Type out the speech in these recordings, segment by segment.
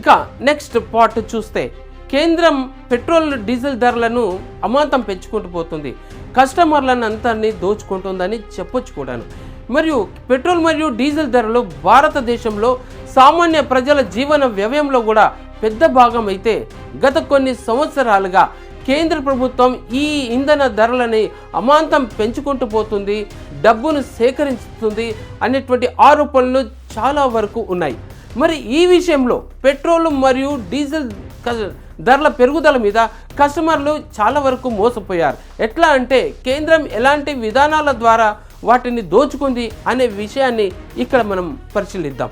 ఇక next part చూస్తే కేంద్రం పెట్రోల్ డీజిల్ ధరలను అమాంతం పెంచుకుంటూ పోతుంది. కస్టమర్లను అంతని దోచుకుంటుందని చెప్పొచ్చు కూడాను. మరియు పెట్రోల్ మరియు డీజిల్ ధరలు భారతదేశంలో సామాన్య ప్రజల జీవన వ్యయంలో కూడా పెద్ద భాగం అయితే గత కొన్ని సంవత్సరాలుగా కేంద్ర ప్రభుత్వం ఈ ఇంధన ధరలని అమాంతం పెంచుకుంటూ పోతుంది డబ్బును సేకరిస్తుంది అనేటువంటి ఆరోపణలు చాలా వరకు ఉన్నాయి. మరి ఈ విషయంలో పెట్రోల్ మరియు డీజిల్ ధరల పెరుగుదల మీద కస్టమర్లు చాలా వరకు మోసపోయారు. ఎట్లా అంటే కేంద్రం ఎలాంటి విధానాల ద్వారా వాటిని దోచుకుంది అనే విషయాన్ని ఇక్కడ మనం పరిశీలిద్దాం.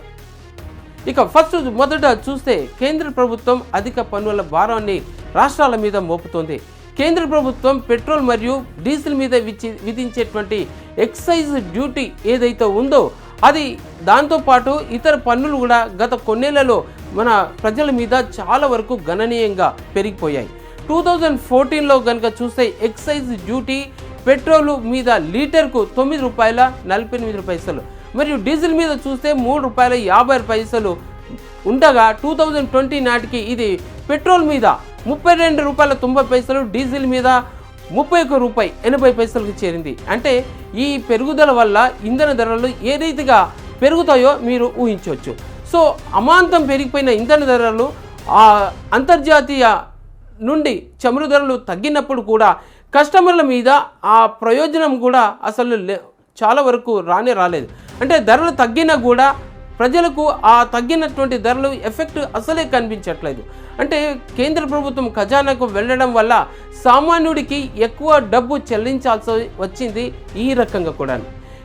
ఇక ఫస్ట్ మొదట చూస్తే కేంద్ర ప్రభుత్వం అధిక పన్నుల భారాన్ని రాష్ట్రాల మీద మోపుతోంది. కేంద్ర ప్రభుత్వం పెట్రోల్ మరియు డీజిల్ మీద విచి- విధించేటువంటి ఎక్సైజ్ డ్యూటీ ఏదైతే ఉందో అది దాంతోపాటు ఇతర పన్నులు కూడా గత కొన్నేళ్ళలో మన ప్రజల మీద చాలా వరకు గణనీయంగా పెరిగిపోయాయి. టూ థౌజండ్ ఫోర్టీన్లో కనుక చూస్తే ఎక్సైజ్ డ్యూటీ పెట్రోల్ మీద లీటర్కు తొమ్మిది రూపాయల నలభై ఎనిమిది పైసలు మరియు డీజిల్ మీద చూస్తే మూడు రూపాయల యాభై పైసలు ఉండగా టూ థౌజండ్ ట్వంటీ నాటికి ఇది పెట్రోల్ మీద ముప్పై రెండు రూపాయల తొంభై పైసలు డీజిల్ మీద ముప్పై ఒక్క రూపాయి ఎనభై పైసలకు చేరింది. అంటే ఈ పెరుగుదల వల్ల ఇంధన ధరలు ఏ రీతిగా పెరుగుతాయో మీరు ఊహించవచ్చు. సో అమాంతం పెరిగిపోయిన ఇంధన ధరలు ఆ అంతర్జాతీయ నుండి చమురు ధరలు తగ్గినప్పుడు కూడా కస్టమర్ల మీద ఆ ప్రయోజనం కూడా అసలు లే- చాలా వరకు రానే రాలేదు. అంటే ధరలు తగ్గినా కూడా ప్రజలకు ఆ తగ్గినటువంటి ధరలు ఎఫెక్ట్ అసలే కనిపించట్లేదు. అంటే కేంద్ర ప్రభుత్వం ఖజానాకు వెళ్ళడం వల్ల సామాన్యుడికి ఎక్కువ డబ్బు చెల్లించాల్సి వచ్చింది ఈ రకంగా కూడా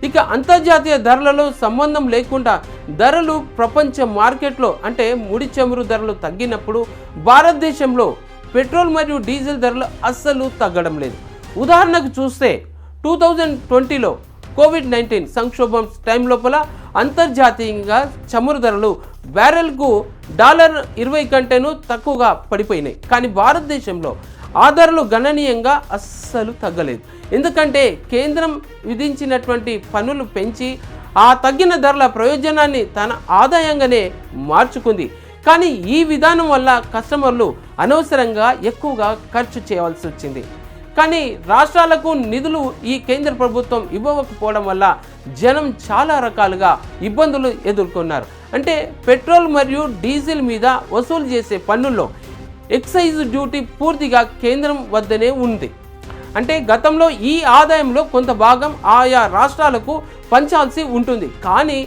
ఇక అంతర్జాతీయ ధరలలో సంబంధం లేకుండా ధరలు ప్రపంచ మార్కెట్లో అంటే ముడి చమురు ధరలు తగ్గినప్పుడు భారతదేశంలో పెట్రోల్ మరియు డీజిల్ ధరలు అస్సలు తగ్గడం లేదు. ఉదాహరణకు చూస్తే టూ థౌజండ్ ట్వంటీలో కోవిడ్ నైన్టీన్ సంక్షోభం టైం లోపల అంతర్జాతీయంగా చమురు ధరలు బ్యారెల్కు డాలర్ ఇరవై కంటేను తక్కువగా పడిపోయినాయి. కానీ భారతదేశంలో ఆ ధరలు గణనీయంగా అస్సలు తగ్గలేదు. ఎందుకంటే కేంద్రం విధించినటువంటి పన్నులు పెంచి ఆ తగ్గిన ధరల ప్రయోజనాన్ని తన ఆదాయంగానే మార్చుకుంది. కానీ ఈ విధానం వల్ల కస్టమర్లు అనవసరంగా ఎక్కువగా ఖర్చు చేయవలసి వచ్చింది. కానీ రాష్ట్రాలకు నిధులు ఈ కేంద్ర ప్రభుత్వం ఇవ్వకపోవడం వల్ల జనం చాలా రకాలుగా ఇబ్బందులు ఎదుర్కొన్నారు. అంటే పెట్రోల్ మరియు డీజిల్ మీద వసూలు చేసే పన్నుల్లో ఎక్సైజ్ డ్యూటీ పూర్తిగా కేంద్రం వద్దనే ఉంది. అంటే గతంలో ఈ ఆదాయంలో కొంత భాగం ఆయా రాష్ట్రాలకు పంచాల్సి ఉంటుంది. కానీ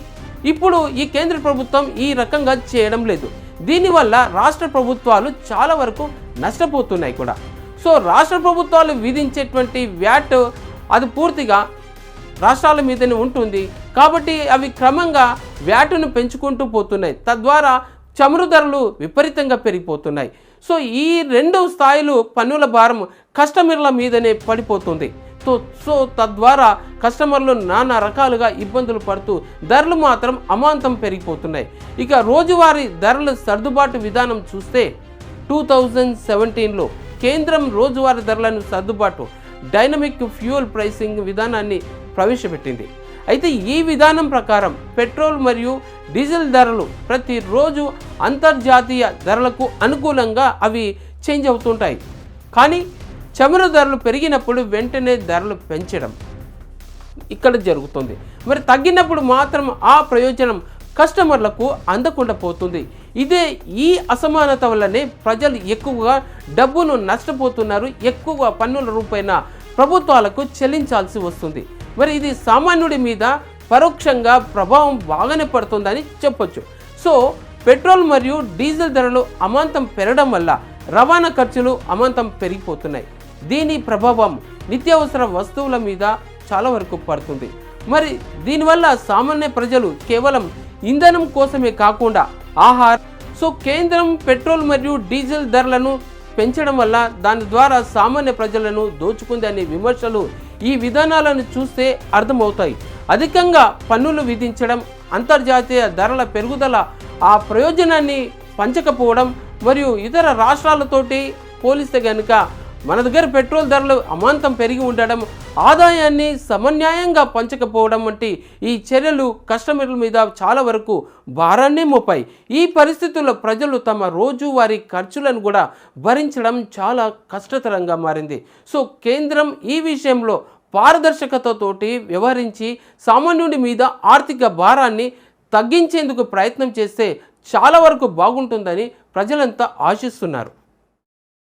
ఇప్పుడు ఈ కేంద్ర ప్రభుత్వం ఈ రకంగా చేయడం లేదు. దీనివల్ల రాష్ట్ర ప్రభుత్వాలు చాలా వరకు నష్టపోతున్నాయి కూడా. సో రాష్ట్ర ప్రభుత్వాలు విధించేటువంటి వ్యాట్ అది పూర్తిగా రాష్ట్రాల మీదనే ఉంటుంది. కాబట్టి అవి క్రమంగా వ్యాటును పెంచుకుంటూ పోతున్నాయి. తద్వారా చమురు ధరలు విపరీతంగా పెరిగిపోతున్నాయి. సో ఈ రెండు స్థాయిలు పన్నుల భారం కస్టమర్ల మీదనే పడిపోతుంది. సో సో తద్వారా కస్టమర్లు నానా రకాలుగా ఇబ్బందులు పడుతూ ధరలు మాత్రం అమాంతం పెరిగిపోతున్నాయి. ఇక రోజువారీ ధరల సర్దుబాటు విధానం చూస్తే టూ థౌజండ్ సెవెంటీన్లో కేంద్రం రోజువారీ ధరలను సర్దుబాటు డైనమిక్ ఫ్యూయల్ ప్రైసింగ్ విధానాన్ని ప్రవేశపెట్టింది. అయితే ఈ విధానం ప్రకారం పెట్రోల్ మరియు డీజిల్ ధరలు ప్రతిరోజు అంతర్జాతీయ ధరలకు అనుకూలంగా అవి చేంజ్ అవుతుంటాయి. కానీ చమురు ధరలు పెరిగినప్పుడు వెంటనే ధరలు పెంచడం ఇక్కడ జరుగుతుంది. మరి తగ్గినప్పుడు మాత్రం ఆ ప్రయోజనం కస్టమర్లకు అందకుండా పోతుంది. ఇదే ఈ అసమానత వల్లనే ప్రజలు ఎక్కువగా డబ్బును నష్టపోతున్నారు. ఎక్కువ పన్నుల రూపైన ప్రభుత్వాలకు చెల్లించాల్సి వస్తుంది. మరి ఇది సామాన్యుడి మీద పరోక్షంగా ప్రభావం బాగానే పడుతుందని చెప్పొచ్చు. సో పెట్రోల్ మరియు డీజిల్ ధరలు అమాంతం పెరగడం వల్ల రవాణా ఖర్చులు అమాంతం పెరిగిపోతున్నాయి. దీని ప్రభావం నిత్యావసర వస్తువుల మీద చాలా వరకు పడుతుంది. మరి దీనివల్ల సామాన్య ప్రజలు కేవలం ఇంధనం కోసమే కాకుండా ఆహార సో కేంద్రం పెట్రోల్ మరియు డీజిల్ ధరలను పెంచడం వల్ల దాని ద్వారా సామాన్య ప్రజలను దోచుకుంది అనే విమర్శలు ఈ విధానాలను చూస్తే అర్థమవుతాయి. అధికంగా పన్నులు విధించడం అంతర్జాతీయ ధరల పెరుగుదల ఆ ప్రయోజనాన్ని పంచకపోవడం మరియు ఇతర రాష్ట్రాలతోటి పోలిస్తే కనుక మన దగ్గర పెట్రోల్ ధరలు అమాంతం పెరిగి ఉండడం ఆదాయాన్ని సమన్యాయంగా పంచకపోవడం వంటి ఈ చర్యలు కస్టమర్ల మీద చాలా వరకు భారాన్ని మోపాయి. ఈ పరిస్థితుల్లో ప్రజలు తమ రోజువారీ ఖర్చులను కూడా భరించడం చాలా కష్టతరంగా మారింది. సో కేంద్రం ఈ విషయంలో పారదర్శకతతోటి వ్యవహరించి సామాన్యుడి మీద ఆర్థిక భారాన్ని తగ్గించేందుకు ప్రయత్నం చేస్తే చాలా వరకు బాగుంటుందని ప్రజలంతా ఆశిస్తున్నారు.